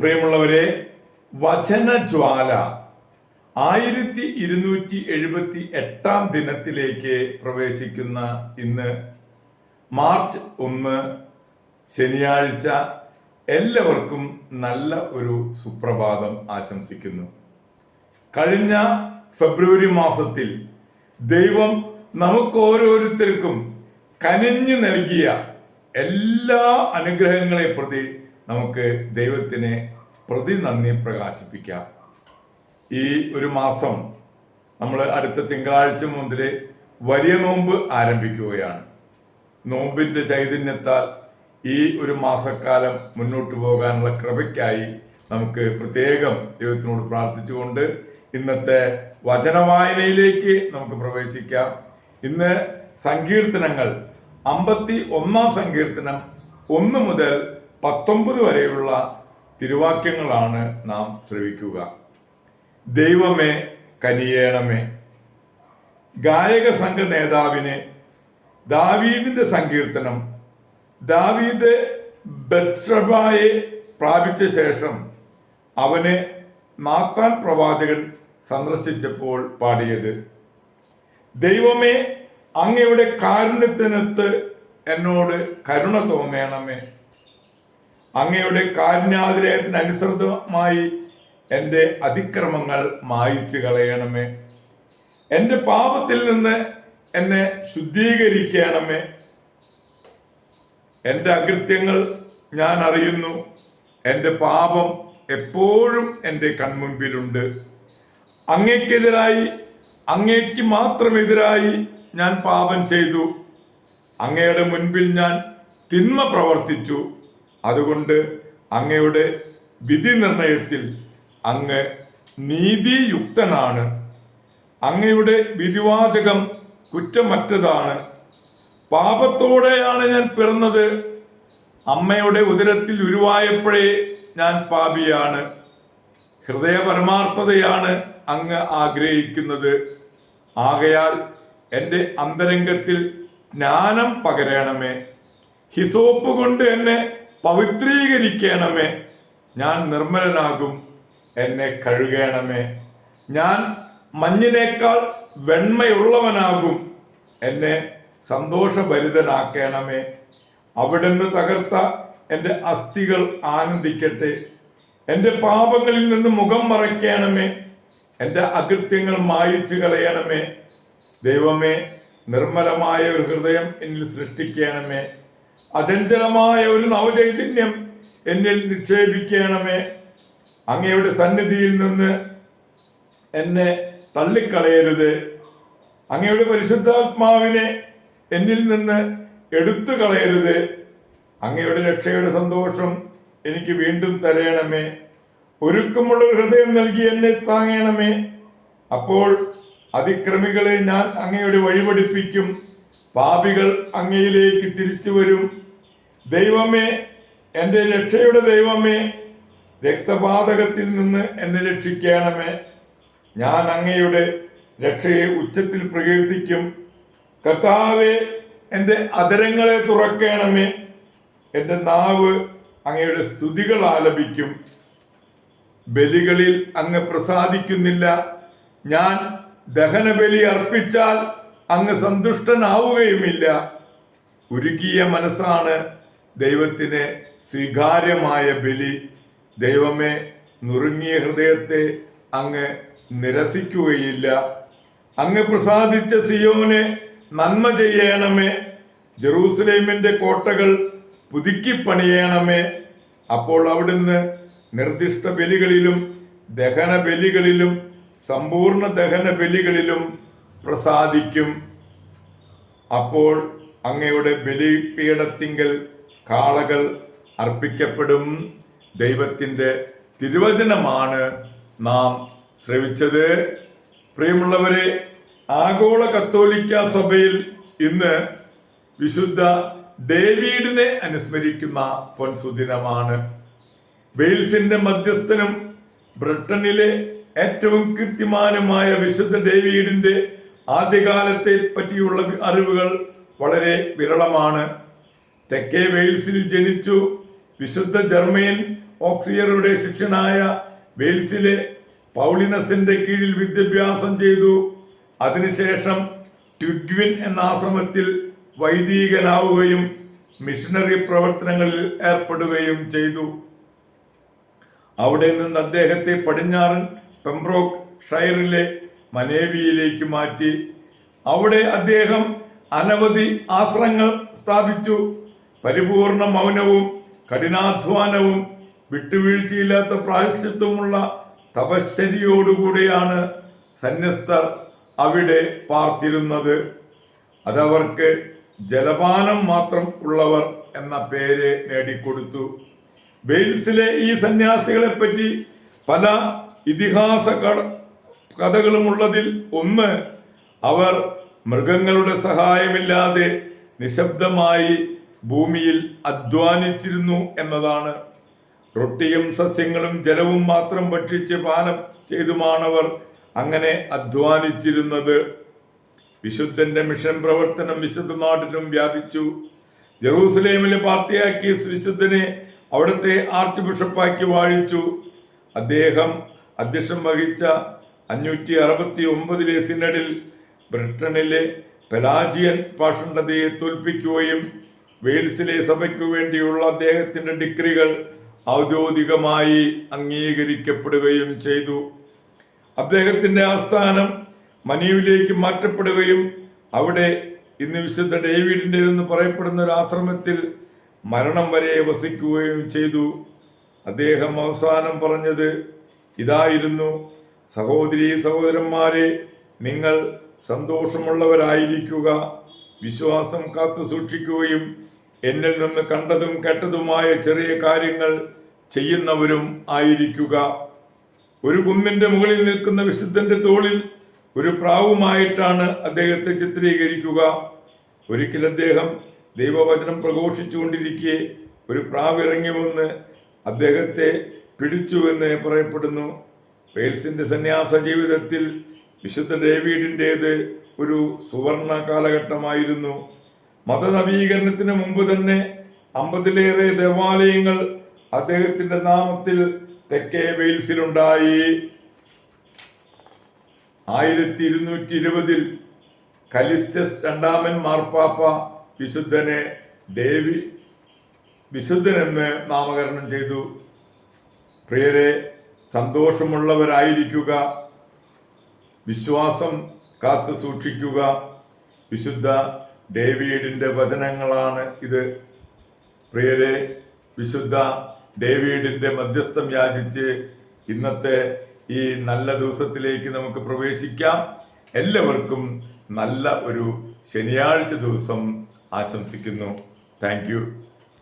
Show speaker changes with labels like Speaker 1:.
Speaker 1: പ്രിയമുള്ളവരെ വചനജ്വാല ആയിരത്തി ഇരുന്നൂറ്റി എഴുപത്തി എട്ടാം ദിനത്തിലേക്ക് പ്രവേശിക്കുന്ന ഇന്ന് മാർച്ച് ഒന്ന് ശനിയാഴ്ച. എല്ലാവർക്കും നല്ല ഒരു സുപ്രഭാതം ആശംസിക്കുന്നു. കഴിഞ്ഞ ഫെബ്രുവരി മാസത്തിൽ ദൈവം നമുക്ക് ഓരോരുത്തർക്കും കനിഞ്ഞു നൽകിയ എല്ലാ അനുഗ്രഹങ്ങളെ പ്രതി നമുക്ക് ദൈവത്തിന് പ്രതി നന്ദി പ്രകാശിപ്പിക്കാം. ഈ ഒരു മാസം നമ്മൾ അടുത്ത തിങ്കളാഴ്ച മുതൽ വലിയ നോമ്പ് ആരംഭിക്കുകയാണ്. നോമ്പിന്റെ ചൈതന്യത്താൽ ഈ ഒരു മാസക്കാലം മുന്നോട്ട് പോകാനുള്ള കൃപയ്ക്കായി നമുക്ക് പ്രത്യേകം ദൈവത്തിനോട് പ്രാർത്ഥിച്ചുകൊണ്ട് ഇന്നത്തെ വചനവായനയിലേക്ക് നമുക്ക് പ്രവേശിക്കാം. ഇന്ന് സങ്കീർത്തനങ്ങൾ അമ്പത്തി ഒന്നാം സങ്കീർത്തനം ഒന്ന് മുതൽ പത്തൊമ്പത് വരെയുള്ള തിരുവാക്യങ്ങളാണ് നാം ശ്രവിക്കുക. ദൈവമേ കനിയേണമേ. ഗായക സംഘ നേതാവിനെ ദാവീദിന്റെ സങ്കീർത്തനം ദാവീദ് ബത്സബായെ പ്രാപിച്ച ശേഷം അവനെ നാത്താൻ പ്രവാചകൻ സന്ദർശിച്ചപ്പോൾ പാടിയത് ദൈവമേ അങ്ങയുടെ കാരുണ്യത്തിനൊത്ത് എന്നോട് കരുണ തോന്നണമേ. അങ്ങയുടെ കാരുണ്യാതിരയത്തിന് എന്റെ അതിക്രമങ്ങൾ മായിച്ചു കളയണമേ. എന്റെ പാപത്തിൽ നിന്ന് എന്നെ ശുദ്ധീകരിക്കണമേ. എന്റെ അകൃത്യങ്ങൾ ഞാൻ അറിയുന്നു. എന്റെ പാപം എപ്പോഴും എന്റെ കൺമുൻപിലുണ്ട്. അങ്ങയ്ക്കെതിരായി അങ്ങയ്ക്ക് മാത്രമെതിരായി ഞാൻ പാപം ചെയ്തു. അങ്ങയുടെ മുൻപിൽ ഞാൻ തിന്മ പ്രവർത്തിച്ചു. അതുകൊണ്ട് അങ്ങയുടെ വിധി നിർണയത്തിൽ അങ്ങ് നീതിയുക്തനാണ്. അങ്ങയുടെ വിധിവാചകം കുറ്റമറ്റതാണ്. പാപത്തോടെയാണ് ഞാൻ പിറന്നത്. അമ്മയുടെ ഉദരത്തിൽ ഉരുവായപ്പോഴേ ഞാൻ പാപിയാണ്. ഹൃദയ പരമാർത്ഥതയാണ് അങ്ങ് ആഗ്രഹിക്കുന്നത്. ആകയാൽ എന്റെ അന്തരംഗത്തിൽ ജ്ഞാനം പകരണമേ. ഹിസോപ്പ് കൊണ്ട് എന്നെ പവിത്രീകരിക്കണമേ. ഞാൻ നിർമ്മലനാകും. എന്നെ കഴുകണമേ. ഞാൻ മഞ്ഞിനേക്കാൾ വെണ്മയുള്ളവനാകും. എന്നെ സന്തോഷഭരിതനാക്കണമേ. അവിടുന്ന് തകർത്ത എന്റെ അസ്ഥികൾ ആനന്ദിക്കട്ടെ. എന്റെ പാപങ്ങളിൽ നിന്ന് മുഖം മറയ്ക്കണമേ. എന്റെ അകൃത്യങ്ങൾ മായിച്ചു കളയണമേ. ദൈവമേ നിർമ്മലമായ ഒരു ഹൃദയം എന്നിൽ സൃഷ്ടിക്കണമേ. അചഞ്ചലമായ ഒരു നവചൈതന്യം എന്നിൽ നിക്ഷേപിക്കണമേ. അങ്ങയുടെ സന്നിധിയിൽ നിന്ന് എന്നെ തള്ളിക്കളയരുത്. അങ്ങയുടെ പരിശുദ്ധാത്മാവിനെ എന്നിൽ നിന്ന് എടുത്തു കളയരുത് അങ്ങയുടെ രക്ഷയുടെ സന്തോഷം എനിക്ക് വീണ്ടും തരയണമേ ഒരുക്കമുള്ള ഹൃദയം നൽകി എന്നെ താങ്ങണമേ. അപ്പോൾ അതിക്രമികളെ ഞാൻ അങ്ങയുടെ വഴിപടിപ്പിക്കും. പാപികൾ അങ്ങയിലേക്ക് തിരിച്ചു വരും ദൈവമേ എന്റെ രക്ഷയുടെ ദൈവമേ രക്തപാതകത്തിൽ നിന്ന് എന്നെ രക്ഷിക്കണമേ. ഞാൻ അങ്ങയുടെ രക്ഷയെ ഉച്ചത്തിൽ പ്രകീർത്തിക്കും. കർത്താവെ എന്റെ അതരങ്ങളെ തുറക്കണമേ. എന്റെ നാവ് അങ്ങയുടെ സ്തുതികൾ ആലപിക്കും. ബലികളിൽ അങ്ങ് പ്രസാദിക്കുന്നില്ല. ഞാൻ ദഹനബലി അർപ്പിച്ചാൽ അങ്ങ് സന്തുഷ്ടനാവുകയുമില്ല. ഉരുകിയ മനസ്സാണ് ദൈവത്തിന് സ്വീകാര്യമായ ബലി ദൈവമേ നുറുങ്ങിയ ഹൃദയത്തെ അങ്ങ് നിരസിക്കുകയില്ല. അങ്ങ് പ്രസാദിച്ച സിയോനെ നന്മ ചെയ്യണമേ. ജെറൂസലേമിന്റെ കോട്ടകൾ പുതുക്കിപ്പണിയണമേ അപ്പോൾ അവിടുന്ന് നിർദ്ദിഷ്ട ബലികളിലും ദഹന ബലികളിലും സമ്പൂർണ ദഹന ബലികളിലും പ്രസാദിക്കും. അപ്പോൾ അങ്ങയുടെ ബലിപീഠത്തിങ്കൽ കാളകൾ അർപ്പിക്കപ്പെടും. ദൈവത്തിന്റെ തിരുവചനമാണ് നാം ശ്രവിച്ചത്. പ്രിയമുള്ളവരെ ആഗോള കത്തോലിക്ക സഭയിൽ ഇന്ന് വിശുദ്ധ ഡേവിഡിനെ അനുസ്മരിക്കുന്ന പൊൻസുദിനമാണ് വെയിൽസിന്റെ മധ്യസ്ഥനും ബ്രിട്ടനിലെ ഏറ്റവും കീർത്തിമാനുമായ വിശുദ്ധ ഡേവിഡിന്റെ ആദ്യകാലത്തെ പറ്റിയുള്ള അറിവുകൾ വളരെ വിരളമാണ്. തെക്കേ വെയിൽസിൽ ജനിച്ചു. വിശുദ്ധ ജർമ്മയൻ ഓക്സിയറുടെ ശിഷ്യനായ വെയിൽസിലെ പൗളിനസിന്റെ കീഴിൽ വിദ്യാഭ്യാസം ചെയ്തു. അതിനുശേഷം ട്വിഗ്വിൻ എന്ന ആശ്രമത്തിൽ വൈദികനാവുകയും മിഷണറി പ്രവർത്തനങ്ങളിൽ ഏർപ്പെടുകയും ചെയ്തു. അവിടെ നിന്ന് അദ്ദേഹത്തെ പടിഞ്ഞാറൻ പെംബ്രോക്ക് ഷൈറിലെ മനേവിയിലേക്ക് മാറ്റി. അവിടെ അദ്ദേഹം അനവധി ആശ്രങ്ങൾ സ്ഥാപിച്ചു. പരിപൂർണ മൗനവും കഠിനാധ്വാനവും വിട്ടുവീഴ്ചയില്ലാത്ത പ്രായശ്ചിത്വമുള്ള തപശ്ചര്യയോടുകൂടിയാണ് സന്യസ്തർ അവിടെ പാർത്തിരുന്നത്. അതവർക്ക് ജലപാനം മാത്രം ഉള്ളവർ എന്ന പേര് നേടിക്കൊടുത്തു. വെയിൽസിലെ ഈ സന്യാസികളെ പറ്റി പല ഇതിഹാസ കഥകളുമുള്ളതിൽ ഒന്ന് അവർ മൃഗങ്ങളുടെ സഹായമില്ലാതെ നിശബ്ദമായി ഭൂമിയിൽ അധ്വാനിച്ചിരുന്നു എന്നതാണ്. റൊട്ടിയും സസ്യങ്ങളും ജലവും മാത്രം ഭക്ഷിച്ച് പാനം ചെയ്തുമാണവർ അങ്ങനെ അധ്വാനിച്ചിരുന്നത്. വിശുദ്ധന്റെ മിഷൻ പ്രവർത്തനം വിശുദ്ധ നാട്ടിലും വ്യാപിച്ചു. ജെറൂസലേമിലെ പാർട്ടിയാക്കി വിശുദ്ധനെ അവിടുത്തെ ആർച്ച് ബിഷപ്പാക്കി വാഴിച്ചു. അദ്ദേഹം അധ്യക്ഷം വഹിച്ച അഞ്ഞൂറ്റി അറുപത്തി ഒമ്പതിലെ സിനഡിൽ ബ്രിട്ടനിലെ പെലാജിയൻ പാഷണ്ഡതയെ തോൽപ്പിക്കുകയും വെയിൽസിലെ സഭയ്ക്കു വേണ്ടിയുള്ള അദ്ദേഹത്തിന്റെ ഡിഗ്രികൾ ഔദ്യോഗികമായി അംഗീകരിക്കപ്പെടുകയും ചെയ്തു. അദ്ദേഹത്തിന്റെ ആസ്ഥാനം മനീവിലേക്ക് മാറ്റപ്പെടുകയും അവിടെ ഇന്ന് വിശുദ്ധ ഡേവിഡിന്റെതെന്ന് പറയപ്പെടുന്ന ഒരു ആശ്രമത്തിൽ മരണം വരെ വസിക്കുകയും ചെയ്തു. അദ്ദേഹം അവസാനം പറഞ്ഞത് ഇതായിരുന്നു സഹോദരി സഹോദരന്മാരെ നിങ്ങൾ സന്തോഷമുള്ളവരായിരിക്കുക. വിശ്വാസം കാത്തു സൂക്ഷിക്കുകയും എന്നിൽ നിന്ന് കണ്ടതും കേട്ടതുമായ ചെറിയ കാര്യങ്ങൾ ചെയ്യുന്നവരും ആയിരിക്കുക. ഒരു കുന്നിന്റെ മുകളിൽ നിൽക്കുന്ന വിശുദ്ധന്റെ തോളിൽ ഒരു പ്രാവുമായിട്ടാണ് അദ്ദേഹത്തെ ചിത്രീകരിക്കുക. ഒരിക്കൽ അദ്ദേഹം ദൈവവചനം പ്രഘോഷിച്ചുകൊണ്ടിരിക്കെ ഒരു പ്രാവ് ഇറങ്ങി വന്ന് അദ്ദേഹത്തെ പിടിച്ചുവെന്ന് പറയപ്പെടുന്നു. വെയിൽസിന്റെ സന്യാസ ജീവിതത്തിൽ വിശുദ്ധ ഡേവിഡിന്റേത് ഒരു സുവർണ കാലഘട്ടമായിരുന്നു. മതനവീകരണത്തിന് മുമ്പ് തന്നെ അമ്പതിലേറെ ദേവാലയങ്ങൾ അദ്ദേഹത്തിന്റെ നാമത്തിൽ തെക്കേ വെയിൽസിലുണ്ടായി. ആയിരത്തി ഇരുന്നൂറ്റി ഇരുപതിൽ കലിസ്റ്റസ് രണ്ടാമൻ മാർപ്പാപ്പ വിശുദ്ധനെ ദേവി വിശുദ്ധനെന്ന് നാമകരണം ചെയ്തു. പ്രിയരെ സന്തോഷമുള്ളവരായിരിക്കുക. വിശ്വാസം കാത്തു സൂക്ഷിക്കുക. വിശുദ്ധ ഡേവിഡിന്റെ വചനങ്ങളാണ് ഇത്. പ്രിയരെ വിശുദ്ധ ഡേവിഡിന്റെ മധ്യസ്ഥം യാചിച്ച് ഇന്നത്തെ ഈ നല്ല ദിവസത്തിലേക്ക് നമുക്ക് പ്രവേശിക്കാം. എല്ലാവർക്കും നല്ല ഒരു ശനിയാഴ്ച ദിവസം ആശംസിക്കുന്നു. താങ്ക്